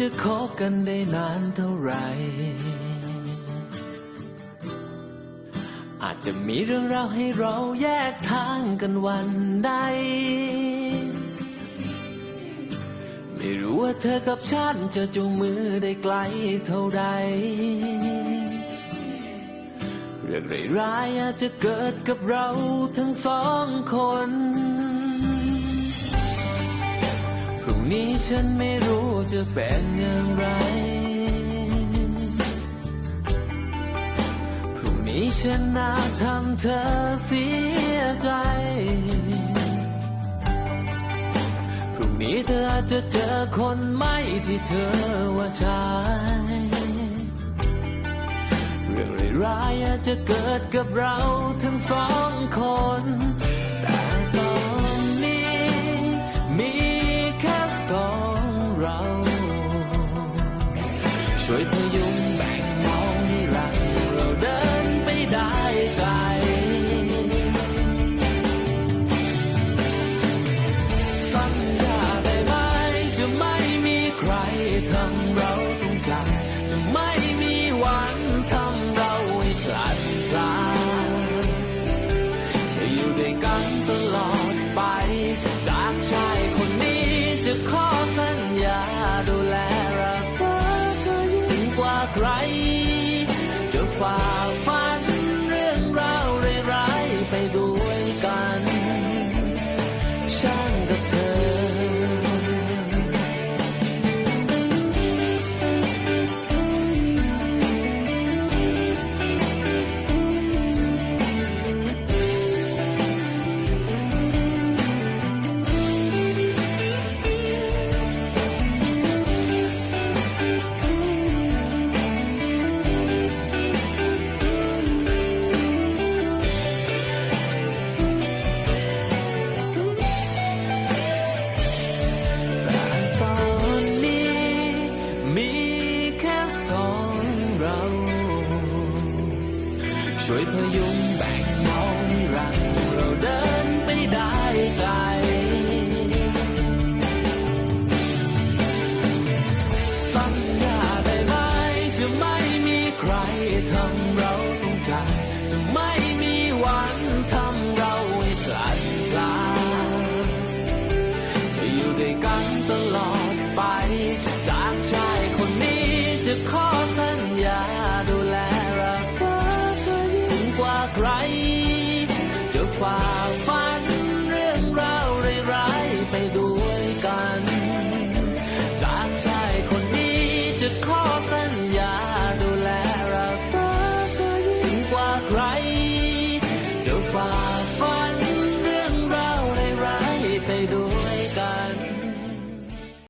จะคบกันได้นานเท่าไหร่ อาจจะมีเรื่องราวให้เราแยกทางกันวันใด ไม่รู้ว่าเธอกับฉันจะจูงมือได้ไกลเท่าใด เรื่องร้ายๆอาจจะเกิดกับเราทั้งสองคน นี้ฉันไม่รู้จะเป็นอย่างไร พรุ่งนี้ฉันน่าทำเธอเสียใจ พรุ่งนี้เธออาจจะเจอคนไม่ที่เธอว่าใช่เรื่องร้ายๆอาจจะเกิดกับเราทั้งสองคน วยพยุงแบ่งเบาให้รักเราเดินไปได้ไกลสัญญาได้ไหมจะไม่มีใครทำเราต้องจากจะไม่มีวันทำเราให้คลาดคลาจะอยู่ด้วยกันตลอดไป จากชายคนนี้จะขอสัญญาดูแล ใครจะฝ่า พยุงแบ่งเบาให้รักเราเดินไปได้ไกล สัญญาได้ไหมจะไม่มีใครทำเราต้องจากจะไม่มีวันทำเราให้คลาดคลาจะอยู่ด้วยกันตลอดไปจากชายคน far, far.